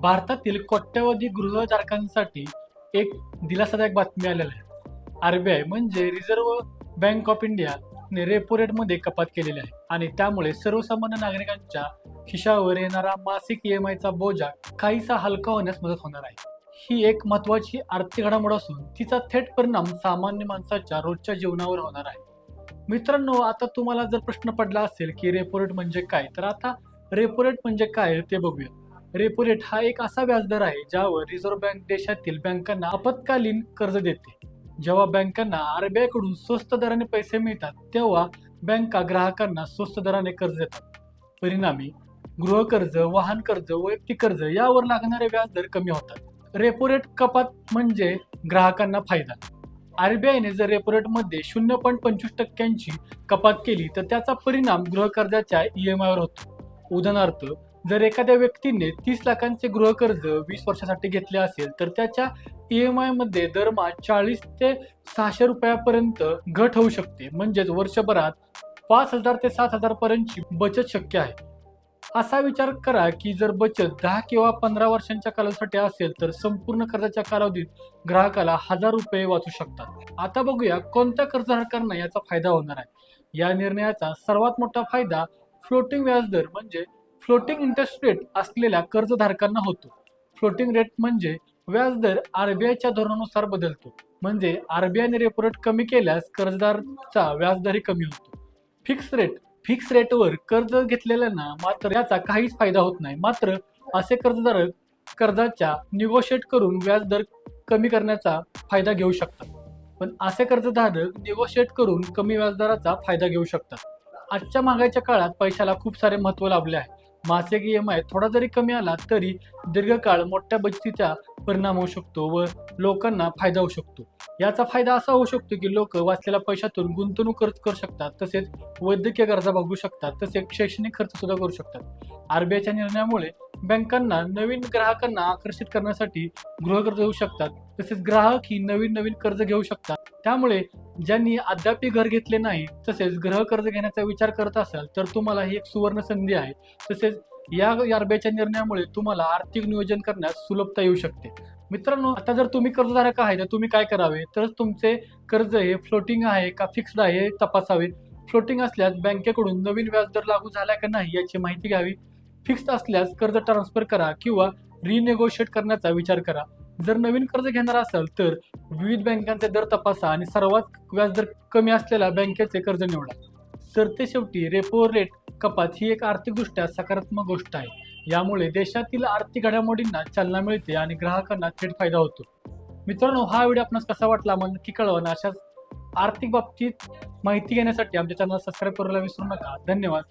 भारतातील कोट्यवधी गृहधारकांसाठी एक दिलासादायक बातमी आलेली आहे. आर बी आय म्हणजे रिझर्व्ह बँक ऑफ इंडिया ने रेपो रेटमध्ये कपात केलेली आहे आणि त्यामुळे सर्वसामान्य नागरिकांच्या खिशावर येणारा मासिक ई एम आयचा बोजा काहीसा हलका होण्यास मदत होणार आहे. ही एक महत्वाची आर्थिक घडामोड असून तिचा थेट परिणाम सामान्य माणसाच्या रोजच्या जीवनावर होणार आहे. मित्रांनो आता तुम्हाला जर प्रश्न पडला असेल की रेपो रेट म्हणजे काय तर आता रेपो रेट म्हणजे काय ते बघूया. रेपो रेट हा एक असा व्याजदर आहे ज्यावर रिझर्व्ह बँक देशातील बँकांना आपत्कालीन कर्ज देते. जेव्हा बँकांना आरबीआयकडून स्वस्त दराने पैसे मिळतात तेव्हा बँका ग्राहकांना स्वस्त दराने कर्ज देतात. परिणामी गृहकर्ज वाहन कर्ज वैयक्तिक कर्ज यावर लागणारे व्याजदर कमी होतात. रेपो रेट कपात म्हणजे ग्राहकांना फायदा. आरबीआयने जर रेपो रेटमध्ये शून्य पॉईंट पंचवीस टक्क्यांची कपात केली तर त्याचा परिणाम गृहकर्जाच्या ई एम आयवर होतो. उदाहरणार्थ जर एखाद्या व्यक्तीने तीस लाखांचे गृहकर्ज वीस वर्षासाठी घेतले असेल तर त्याच्या ई एम आयमध्ये दरमहा चाळीस ते सहाशे रुपयापर्यंत घट होऊ शकते. म्हणजेच वर्षभरात पाच हजार ते सात हजार पर्यंतची बचत शक्य आहे. असा विचार करा की जर बचत दहा किंवा पंधरा वर्षांच्या कालावधीसाठी असेल तर संपूर्ण कर्जाच्या कालावधीत ग्राहकाला हजार रुपये वाचू शकतात. आता बघूया कोणत्या कर्जधारकांना याचा फायदा होणार आहे. या निर्णयाचा सर्वात मोठा फायदा फ्लोटिंग व्याजदर म्हणजे फ्लोटिंग इंटरेस्ट रेट असलेल्या कर्जधारकांना होतो. फ्लोटिंग रेट म्हणजे व्याजदर आरबीआयच्या धोरणानुसार बदलतो. म्हणजे आरबीआयने रेपो रेट कमी केल्यास कर्जदारचा व्याजदरही कमी होतो. फिक्स रेट फिक्स रेटवर कर्ज घेतलेल्यांना मात्र याचा काहीच फायदा होत नाही. मात्र असे कर्जदारक कर्जाच्या निगोशिएट करून व्याजदर कमी करण्याचा फायदा घेऊ शकतात. पण असे कर्जधारक निगोशिएट करून कमी व्याजदराचा फायदा घेऊ शकतात. आजच्या महागाईच्या काळात पैशाला खूप सारे महत्त्व लाभले आहे. मासिक ई एम आय थोडा जरी कमी आला तरी दीर्घकाळ मोठ्या बचतीचा परिणाम होऊ शकतो व लोकांना फायदा होऊ शकतो. याचा फायदा असा होऊ शकतो की लोक वाचलेल्या पैशातून गुंतवणूक खर्च करू शकतात तसेच वैद्यकीय गरजा भागू शकतात तसेच शैक्षणिक खर्च सुद्धा करू शकतात. आरबीआयच्या निर्णयामुळे बँकांना नवीन ग्राहकांना आकर्षित करण्यासाठी गृहकर्ज घेऊ शकतात तसेच ग्राहक ही नवीन नवीन कर्ज घेऊ शकतात. त्यामुळे ज्यांनी अद्यापही घर घेतले नाही तसेच गृहकर्ज घेण्याचा विचार करत असाल तर तुम्हाला ही एक सुवर्ण संधी आहे. तसेच या आरबीआयच्या निर्णयामुळे तुम्हाला आर्थिक नियोजन करण्यास सुलभता येऊ शकते. मित्रांनो आता जर तुम्ही कर्जधारक आहे तर तुम्ही काय करावे? तर तुमचे कर्ज हे फ्लोटिंग आहे का फिक्स्ड आहे हे तपासावे. फ्लोटिंग असल्यास बँकेकडून नवीन व्याजदर लागू झाला का नाही याची माहिती घ्यावी. फिक्स्ड असल्यास कर्ज ट्रान्सफर करा किंवा रिनेगोशिएट करण्याचा विचार करा. जर नवीन कर्ज घेणार असाल तर विविध बँकांचे दर तपासा आणि सर्वात व्याजदर कमी असलेल्या बँकेचे कर्ज निवडा. सरते शेवटी रेपो रेट कपात ही एक आर्थिकदृष्ट्या सकारात्मक गोष्ट आहे. यामुळे देशातील आर्थिक घडामोडींना चालना मिळते आणि ग्राहकांना थेट फायदा होतो. मित्रांनो हा व्हिडिओ आपणास कसा वाटला मग नक्की कळवा ना अशाच आर्थिक बाबतीत माहिती घेण्यासाठी आमच्या चॅनल सबस्क्राईब करायला विसरू नका. धन्यवाद.